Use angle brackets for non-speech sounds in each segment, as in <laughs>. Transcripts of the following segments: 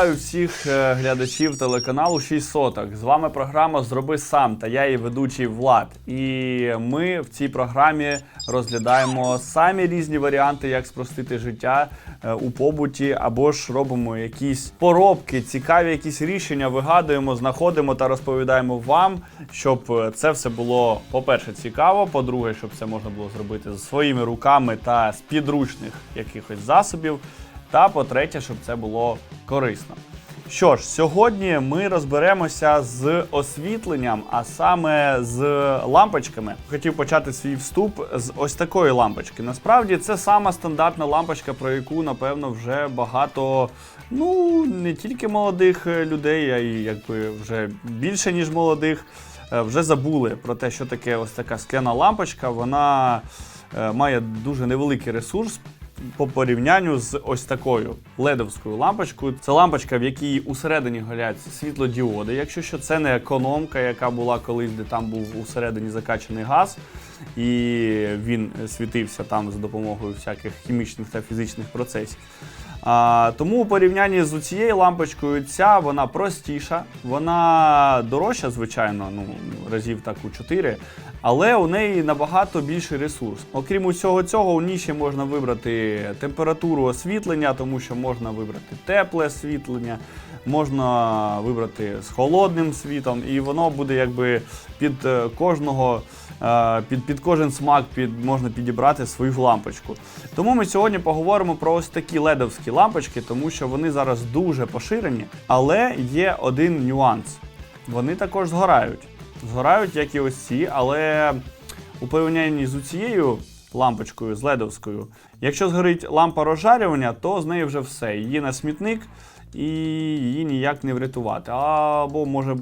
Вітаю всіх е, глядачів телеканалу 6 соток. З вами програма Зроби сам та я її ведучий Влад. І ми в цій програмі розглядаємо самі різні варіанти, як спростити життя е, у побуті, або ж робимо якісь поробки, цікаві якісь рішення, вигадуємо, знаходимо та розповідаємо вам, щоб е, це все було, по-перше, цікаво, по-друге, щоб це можна було зробити своїми руками та з підручних якихось засобів. Та по-третє, щоб це було корисно. Що ж, сьогодні ми розберемося з освітленням, а саме з лампочками. Хотів почати свій вступ з ось такої лампочки. Насправді це сама стандартна лампочка, про яку, напевно, вже багато, ну не тільки молодих людей, а й якби вже більше, ніж молодих, е, вже забули про те, що таке ось така скляна лампочка. Вона е, має дуже невеликий ресурс по порівнянню з ось такою ледовською лампочкою. Це лампочка, в якій усередині горять світлодіоди. Якщо що це не економка, яка була колись, де там був усередині закачаний газ, і він світився там за допомогою всяких хімічних та фізичних процесів. А, тому у порівнянні з цією лампочкою, ця вона простіша, вона дорожча, звичайно, ну разів так у 4, але у неї набагато більший ресурс. Окрім усього цього, у ній ще можна вибрати температуру освітлення, тому що можна вибрати тепле освітлення, можна вибрати з холодним світом, і воно буде якби під е, кожного, під, під кожен смак під, можна підібрати свою лампочку. Тому ми сьогодні поговоримо про ось такі ледовські лампочки, тому що вони зараз дуже поширені, але є один нюанс. Вони також згорають. Згорають, як і ось ці, але у порівнянні з цією лампочкою, з ледовською, якщо згорить лампа розжарювання, то з нею вже все. Її на смітник і її ніяк не врятувати. Або може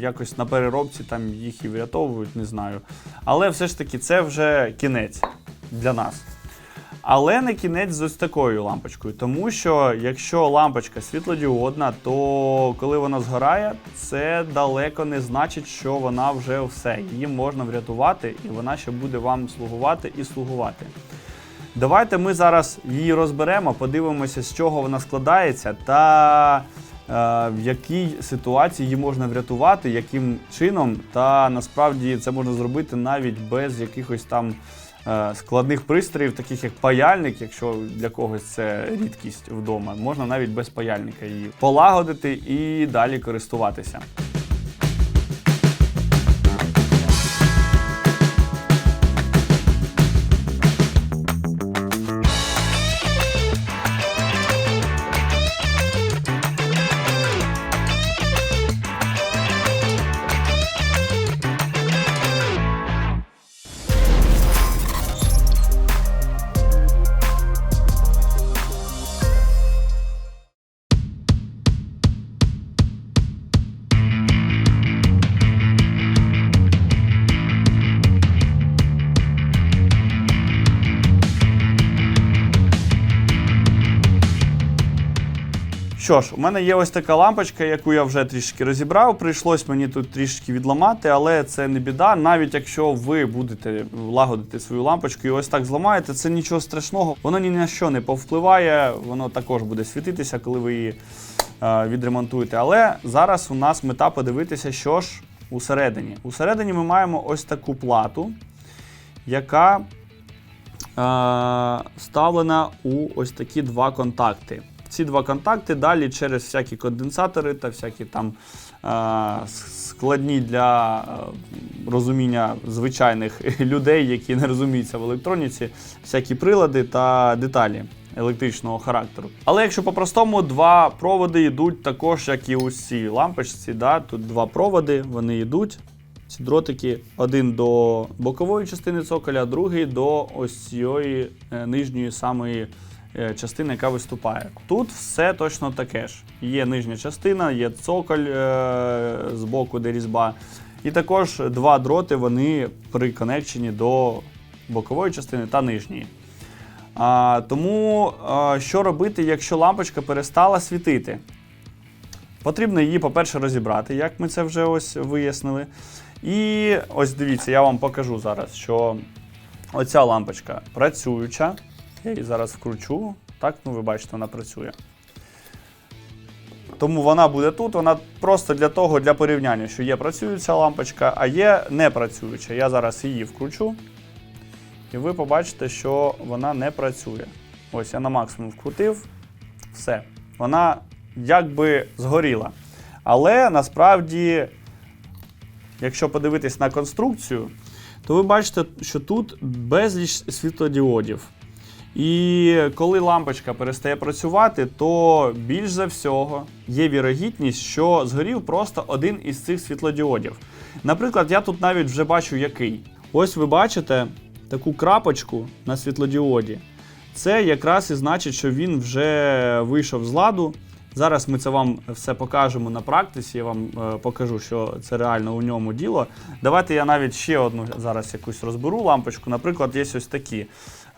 якось на переробці там їх і врятовують, не знаю. Але все ж таки це вже кінець для нас. Але не кінець з ось такою лампочкою, тому що якщо лампочка світлодіодна, то коли вона згорає, це далеко не значить, що вона вже все. Її можна врятувати, і вона ще буде вам слугувати і слугувати. Давайте ми зараз її розберемо, подивимося, з чого вона складається, та е, в якій ситуації її можна врятувати, яким чином. Та насправді це можна зробити навіть без якихось там е, складних пристроїв, таких як паяльник, якщо для когось це рідкість вдома, можна навіть без паяльника її полагодити і далі користуватися. Що ж, у мене є ось така лампочка, яку я вже трішки розібрав. Прийшлось мені тут трішки відламати, але це не біда. Навіть якщо ви будете лагодити свою лампочку і ось так зламаєте, це нічого страшного. Воно ні на що не повпливає, воно також буде світитися, коли ви її е, відремонтуєте. Але зараз у нас мета подивитися, що ж усередині. Усередині ми маємо ось таку плату, яка е, ставлена у ось такі два контакти. Ці два контакти далі через всякі конденсатори та всякі там е, складні для е, розуміння звичайних <laughs> людей, які не розуміються в електроніці, всякі прилади та деталі електричного характеру. Але якщо по-простому, два проводи йдуть також, як і у цій лампочці. Да? Тут два проводи, вони йдуть. Ці дротики, один до бокової частини цоколя, другий до ось цієї е, нижньої самої е, частини, яка виступає. Тут все точно таке ж. Є нижня частина, є цоколь е, з боку, де різьба. І також два дроти вони приконекчені до бокової частини та нижньої. А, тому а, що робити, якщо лампочка перестала світити? Потрібно її, по-перше, розібрати, як ми це вже ось вияснили. І ось дивіться, я вам покажу зараз, що оця лампочка працююча. Я її зараз вкручу. Так, ну ви бачите, вона працює. тому вона буде тут. Вона просто для того, для порівняння, що є працююча лампочка, а є не працююча. Я зараз її вкручу. І ви побачите, що вона не працює. Ось я на максимум вкрутив. Все. Вона якби згоріла. Але насправді, якщо подивитись на конструкцію, то ви бачите, що тут безліч світлодіодів. І коли лампочка перестає працювати, то більш за всього є вірогідність, що згорів просто один із цих світлодіодів. Наприклад, я тут навіть вже бачу який. Ось ви бачите таку крапочку на світлодіоді. Це якраз і значить, що він вже вийшов з ладу. Зараз ми це вам все покажемо на практиці. Я вам е, покажу, що це реально у ньому діло. Давайте я навіть ще одну зараз якусь розберу лампочку. Наприклад, є ось такі.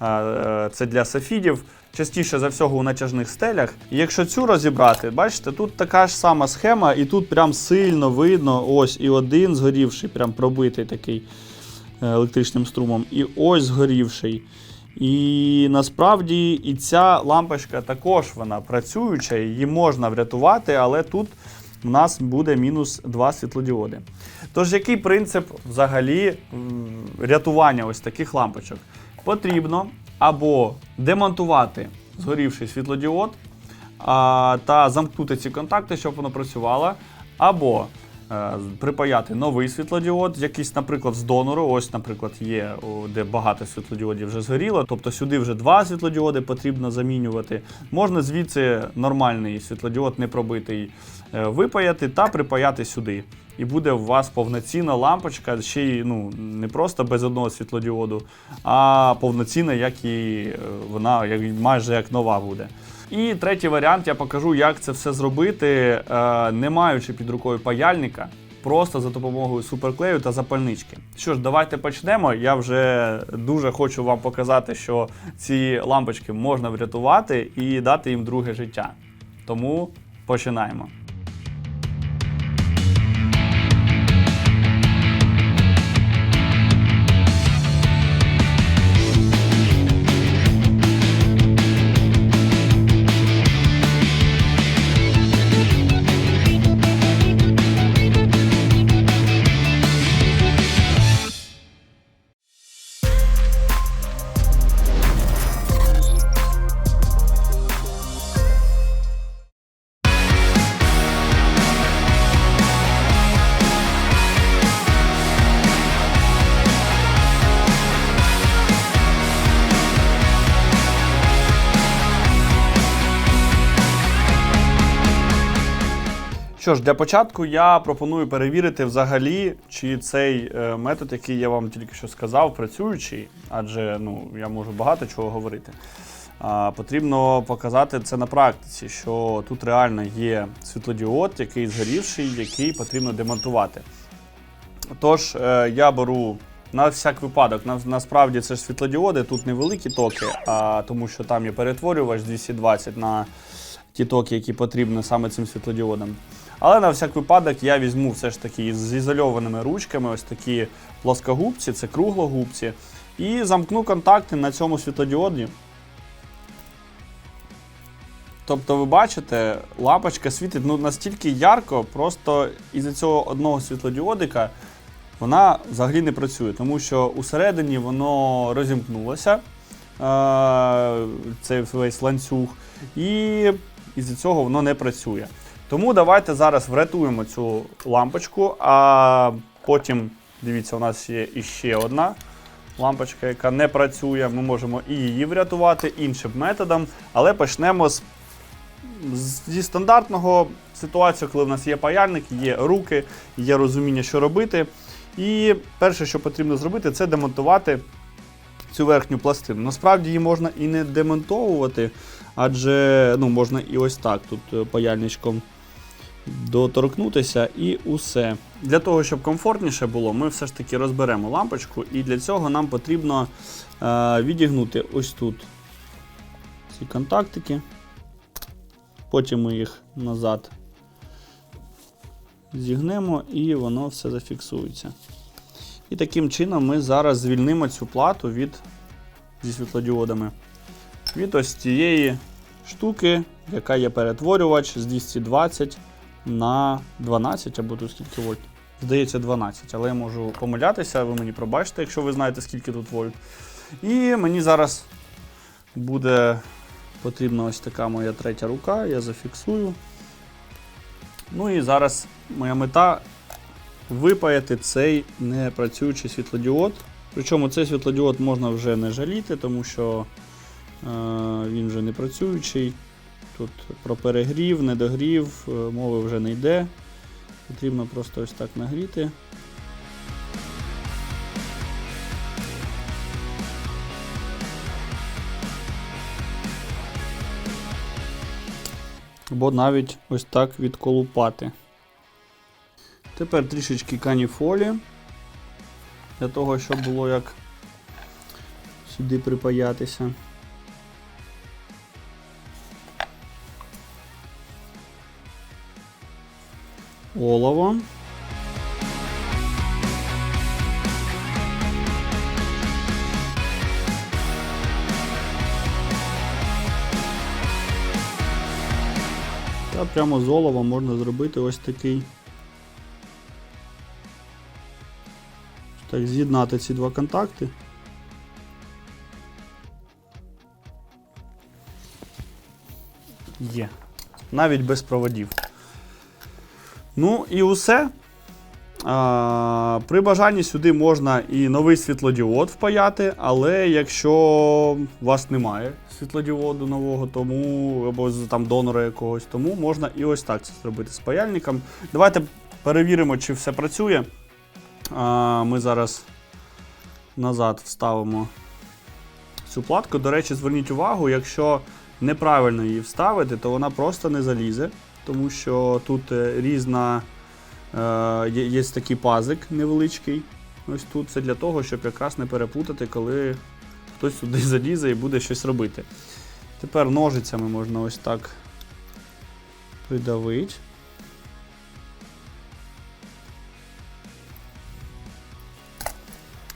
Е, Це для сафідів. Частіше за всього у натяжних стелях. Якщо цю розібрати, бачите, тут така ж сама схема, і тут прям сильно видно ось і один згорівший, прям пробитий такий е, електричним струмом, і ось згорівший. І насправді і ця лампочка також вона працююча, її можна врятувати, але тут у нас буде мінус 2 світлодіоди. Тож, який принцип взагалі рятування ось таких лампочок? Потрібно або демонтувати згорівший світлодіод а, та замкнути ці контакти, щоб воно працювало, або припаяти новий світлодіод, якийсь, наприклад, з донору. Ось, наприклад, є, де багато світлодіодів вже згоріло. Тобто сюди вже два світлодіоди потрібно замінювати. Можна звідси нормальний світлодіод, не пробитий, е, випаяти та припаяти сюди. І буде у вас повноцінна лампочка, ще й ну, не просто без одного світлодіоду, а повноцінна, як і е, вона як, майже як нова буде. І третій варіант я покажу, як це все зробити, е, не маючи під рукою паяльника, просто за допомогою суперклею та запальнички. Що ж, давайте почнемо. Я вже дуже хочу вам показати, що ці лампочки можна врятувати і дати їм друге життя. Тому починаємо. Що ж, для початку я пропоную перевірити взагалі, чи цей е, метод, який я вам тільки що сказав, працюючий, адже ну, я можу багато чого говорити. А, потрібно показати це на практиці, що тут реально є світлодіод, який згорівший, який потрібно демонтувати. Tож е, я беру на всяк випадок, на, насправді це ж світлодіоди, тут невеликі токи, а, тому що там є перетворювач 220 на ті токи, які потрібні саме цим світлодіодам. Але на всяк випадок я візьму все ж таки з ізольованими ручками, ось такі плоскогубці, це круглогубці, і замкну контакти на цьому світлодіоді. Тобто, ви бачите, лампочка світить ну, настільки ярко, просто із-за цього одного світлодіодика вона взагалі не працює, тому що усередині воно розімкнулося, е- цей весь ланцюг, і із-за цього воно не працює. Тому давайте зараз врятуємо цю лампочку, а потім, дивіться, у нас є іще одна лампочка, яка не працює. Ми можемо і її врятувати іншим методом, але почнемо з, зі стандартного ситуації, коли в нас є паяльник, є руки, є розуміння, що робити. І перше, що потрібно зробити, це демонтувати цю верхню пластину. Насправді її можна і не демонтовувати, адже ну, можна і ось так тут е, паяльничком доторкнутися і усе. Для того, щоб комфортніше було, ми все ж таки розберемо лампочку, і для цього нам потрібно е, відігнути ось тут ці контактики. Потім ми їх назад зігнемо і воно все зафіксується. І таким чином ми зараз звільнимо цю плату від, зі світлодіодами від ось цієї штуки, яка є перетворювач з 220 на 12 або тут скільки вольт. Здається, 12, але я можу помилятися, ви мені пробачите, якщо ви знаєте, скільки тут вольт. І мені зараз буде потрібна ось така моя третя рука, я зафіксую. Ну і зараз моя мета випаяти цей непрацюючий світлодіод. Причому цей світлодіод можна вже не жаліти, тому що е, він вже не працюючий. Тут про перегрів, недогрів, е, мови вже не йде. Потрібно просто ось так нагріти. Або навіть ось так відколупати. Тепер трішечки каніфолі. Для того, щоб було як сюди припаятися. Олово. Та прямо з олова можна зробити ось такий. Так, з'єднати ці два контакти. Є. Навіть без проводів. Ну і усе. А, при бажанні сюди можна і новий світлодіод впаяти, але якщо у вас немає світлодіоду нового, тому або там донора якогось, тому можна і ось так це зробити з паяльником. Давайте перевіримо, чи все працює. А, ми зараз назад вставимо цю платку. До речі, зверніть увагу, якщо неправильно її вставити, то вона просто не залізе, тому що тут е, різна. Е, є, є такий пазик невеличкий. Ось тут це для того, щоб якраз не переплутати, коли хтось сюди <laughs> залізе і буде щось робити. Тепер ножицями можна ось так придавити.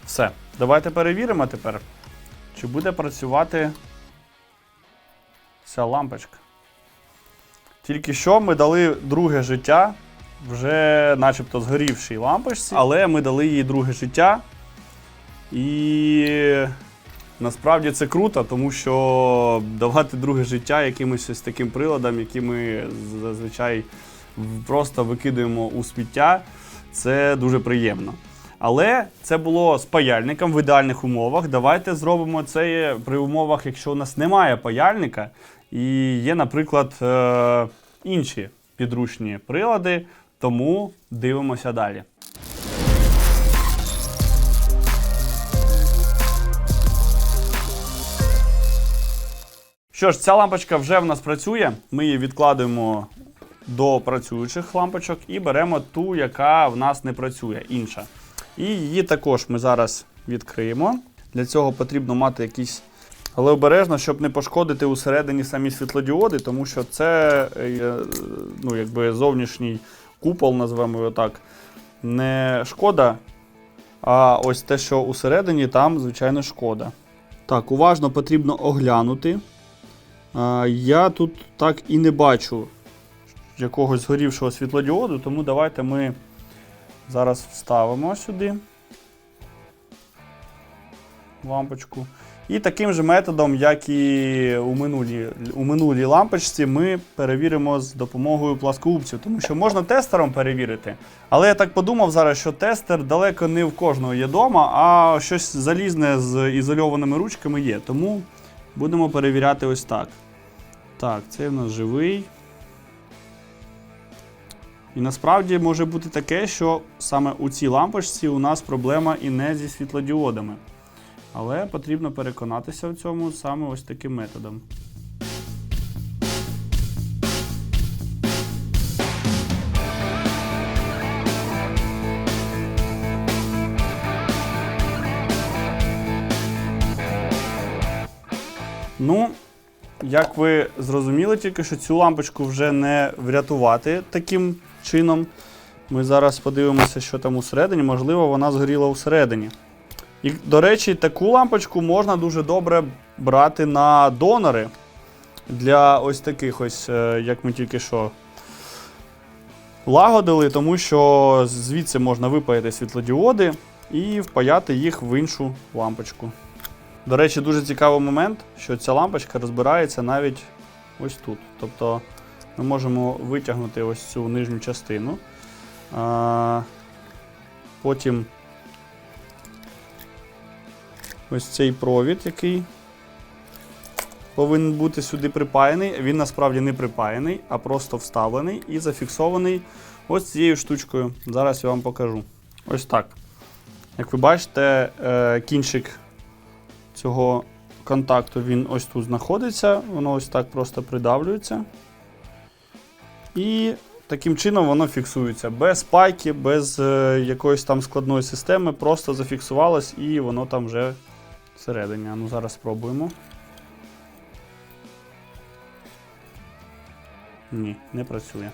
Все. Давайте перевіримо тепер, чи буде працювати ця лампочка. Тільки що ми дали друге життя вже начебто згорівшій лампочці, але ми дали їй друге життя. І насправді це круто, тому що давати друге життя якимось ось таким приладам, які ми зазвичай просто викидуємо у сміття, це дуже приємно. Але це було з паяльником в ідеальних умовах. Давайте зробимо це при умовах, якщо у нас немає паяльника, і є, наприклад, е, інші підручні прилади. Тому дивимося далі. Що ж, ця лампочка вже в нас працює. Ми її відкладуємо до працюючих лампочок і беремо ту, яка в нас не працює, інша. І її також ми зараз відкриємо. Для цього потрібно мати якісь. Але обережно, щоб не пошкодити усередині самі світлодіоди, тому що це е, ну, якби зовнішній купол, називаємо його так, не шкода. А ось те, що усередині, там, звичайно, шкода. Так, уважно потрібно оглянути. Я тут так і не бачу якогось згорівшого світлодіоду, тому давайте ми зараз вставимо сюди лампочку. І таким же методом, як і у минулій, у минулій лампочці, ми перевіримо з допомогою пласкогубців, тому що можна тестером перевірити. Але я так подумав зараз, що тестер далеко не в кожного є дома, а щось залізне з ізольованими ручками є. Тому будемо перевіряти ось так. Так, це в нас живий. І насправді може бути таке, що саме у цій лампочці у нас проблема і не зі світлодіодами. Але потрібно переконатися в цьому саме ось таким методом. Ну, як ви зрозуміли, тільки що цю лампочку вже не врятувати таким чином. Ми зараз подивимося, що там усередині. Можливо, вона згоріла усередині. І, до речі, таку лампочку можна дуже добре брати на донори. для ось таких ось, е, як ми тільки що лагодили, тому що звідси можна випаяти світлодіоди і впаяти їх в іншу лампочку. До речі, дуже цікавий момент, що ця лампочка розбирається навіть ось тут. Тобто ми можемо витягнути ось цю нижню частину. Потім ось цей провід, який повинен бути сюди припаяний. Він насправді не припаяний, а просто вставлений і зафіксований ось цією штучкою. Зараз я вам покажу. Ось так. Як ви бачите, е, кінчик цього контакту він ось тут знаходиться, воно ось так просто придавлюється. І таким чином воно фіксується. Без пайки, без е, якоїсь там складної системи, просто зафіксувалось і воно там вже всередині. Ну, зараз спробуємо. Ні, не працює.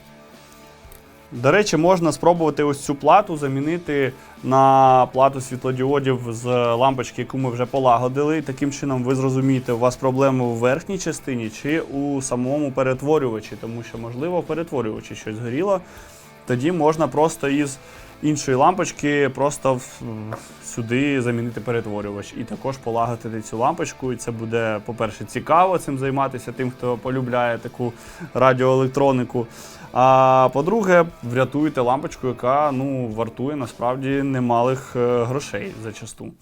До речі, можна спробувати ось цю плату замінити на плату світлодіодів з лампочки, яку ми вже полагодили. Таким чином ви зрозумієте, у вас проблеми у верхній частині чи у самому перетворювачі, тому що, можливо, в перетворювачі щось згоріло. Тоді можна просто із іншої лампочки просто в- сюди замінити перетворювач і також полагодити цю лампочку. І це буде, по-перше, цікаво цим займатися тим, хто полюбляє таку радіоелектронику. А по-друге, врятуєте лампочку, яка ну, вартує насправді немалих е, грошей зачасту.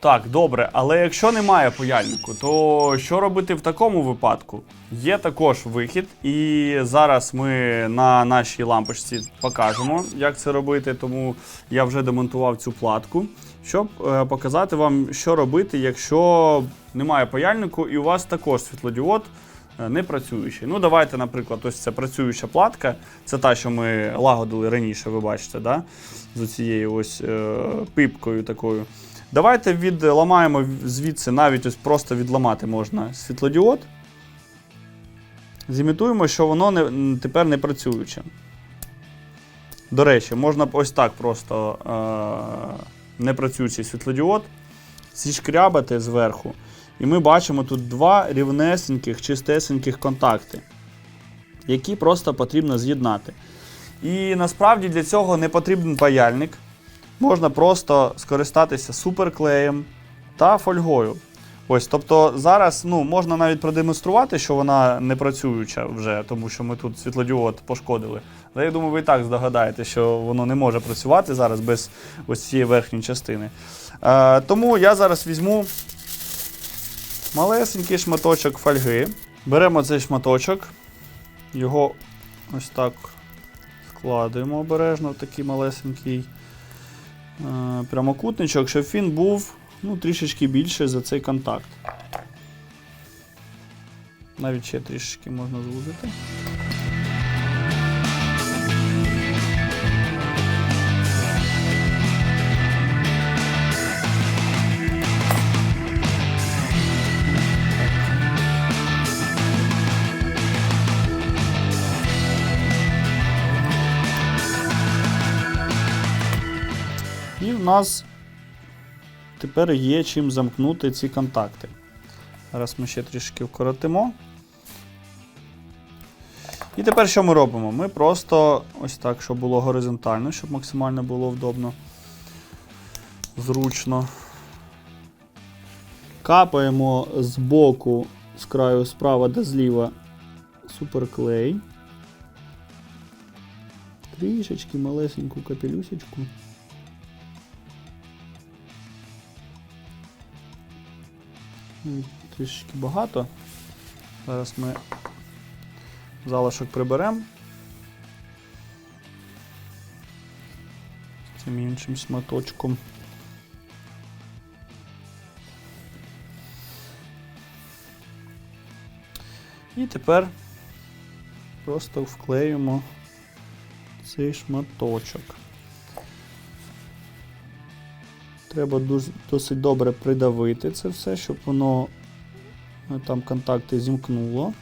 Так, добре, але якщо немає паяльнику, то що робити в такому випадку? Є також вихід, і зараз ми на нашій лампочці покажемо, як це робити. Тому я вже демонтував цю платку, щоб е, показати вам, що робити, якщо немає паяльнику, і у вас також світлодіод е, не працюючий. Ну, давайте, наприклад, ось ця працююча платка. Це та, що ми лагодили раніше, ви бачите, да? з цією ось е, пипкою такою. Давайте відламаємо звідси, навіть ось просто відламати можна світлодіод. Зімітуємо, що воно не, тепер не працююче. До речі, можна ось так просто е- непрацюючий світлодіод зішкрябати зверху. І ми бачимо тут два рівнесеньких, чистесеньких контакти, які просто потрібно з'єднати. І насправді для цього не потрібен паяльник. Можна просто скористатися суперклеєм та фольгою. Ось, тобто зараз ну, можна навіть продемонструвати, що вона не працююча вже, тому що ми тут світлодіод пошкодили. Але я думаю, ви і так здогадаєте, що воно не може працювати зараз без ось цієї верхньої частини. Е, тому я зараз візьму малесенький шматочок фольги. Беремо цей шматочок, його ось так складуємо обережно такий малесенький прямокутничок, щоб він був ну, трішечки більше за цей контакт. Навіть ще трішечки можна звузити. Нас тепер є чим замкнути ці контакти. Зараз ми ще трішки вкоротимо. І тепер що ми робимо? Ми просто ось так, щоб було горизонтально, щоб максимально було вдобно, зручно. Капаємо з боку, з краю справа та зліва суперклей. Трішечки малесеньку капелюсечку. Трішечки багато. Зараз ми залишок приберемо. Цим іншим шматочком. І тепер просто вклеїмо цей шматочок. Треба досить добре придавити це все, щоб воно е, там контакти зімкнуло.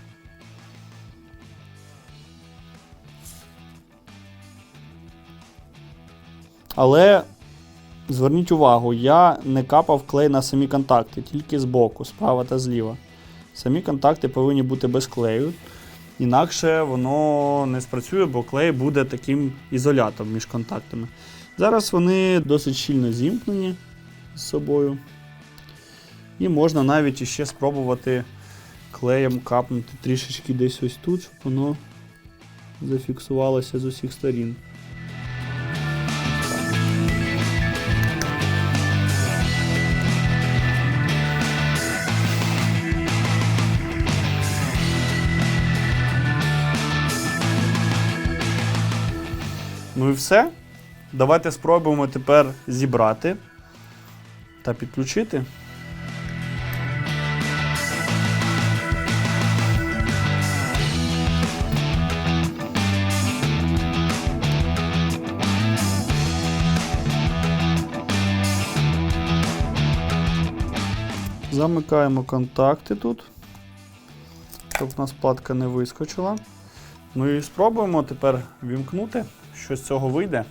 Але Зверніть увагу, я не капав клей на самі контакти, тільки збоку, справа та зліва. Самі контакти повинні бути без клею. Інакше воно не спрацює, бо клей буде таким ізолятом між контактами. Зараз вони досить щільно зімкнені з собою. І можна навіть іще спробувати клеєм капнути трішечки десь ось тут, щоб воно зафіксувалося з усіх сторін. Ну і все. Давайте спробуємо тепер зібрати та підключити. Замикаємо контакти тут, щоб у нас платка не вискочила. Ну і спробуємо тепер вімкнути, що з цього вийде.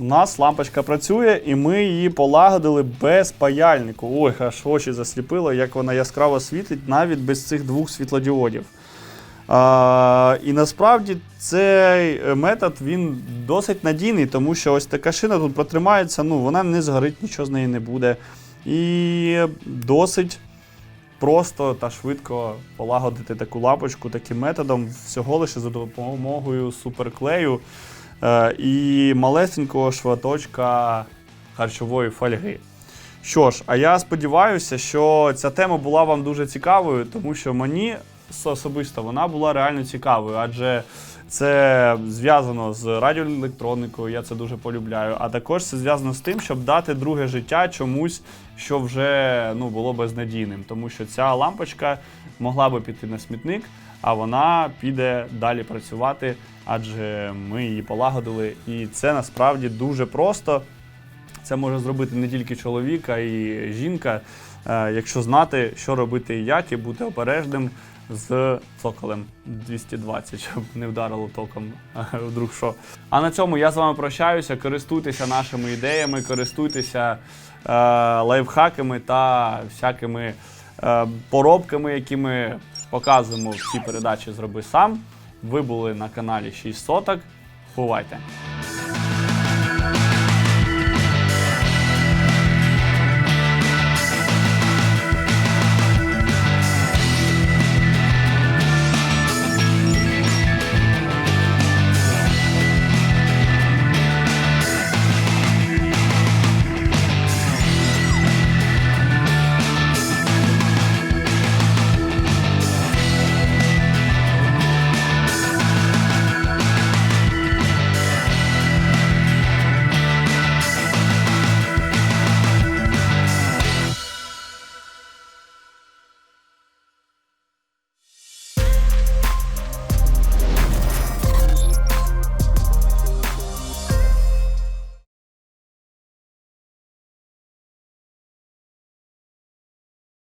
У нас лампочка працює, і ми її полагодили без паяльнику. Ой, аж очі засліпило, як вона яскраво світить навіть без цих двох світлодіодів. А, і насправді цей метод він досить надійний, тому що ось така шина тут протримається, ну вона не згорить, нічого з неї не буде. І досить просто та швидко полагодити таку лапочку таким методом, всього лише за допомогою суперклею і малесенького шваточка харчової фольги. Що ж, а я сподіваюся, що ця тема була вам дуже цікавою, тому що мені особисто вона була реально цікавою, адже це зв'язано з радіоелектроникою, я це дуже полюбляю. А також це зв'язано з тим, щоб дати друге життя чомусь, що вже ну, було безнадійним. Тому що ця лампочка могла би піти на смітник, а вона піде далі працювати, адже ми її полагодили. І це насправді дуже просто. Це може зробити не тільки чоловік, а й жінка, е, якщо знати, що робити і як, і бути обережним з цоколем 220, щоб не вдарило током е, вдруг що. А на цьому я з вами прощаюся. Користуйтеся нашими ідеями, користуйтеся е, лайфхаками та всякими поробками, які ми показуємо всі передачі Зроби сам. Ви були на каналі 6 соток. Бувайте!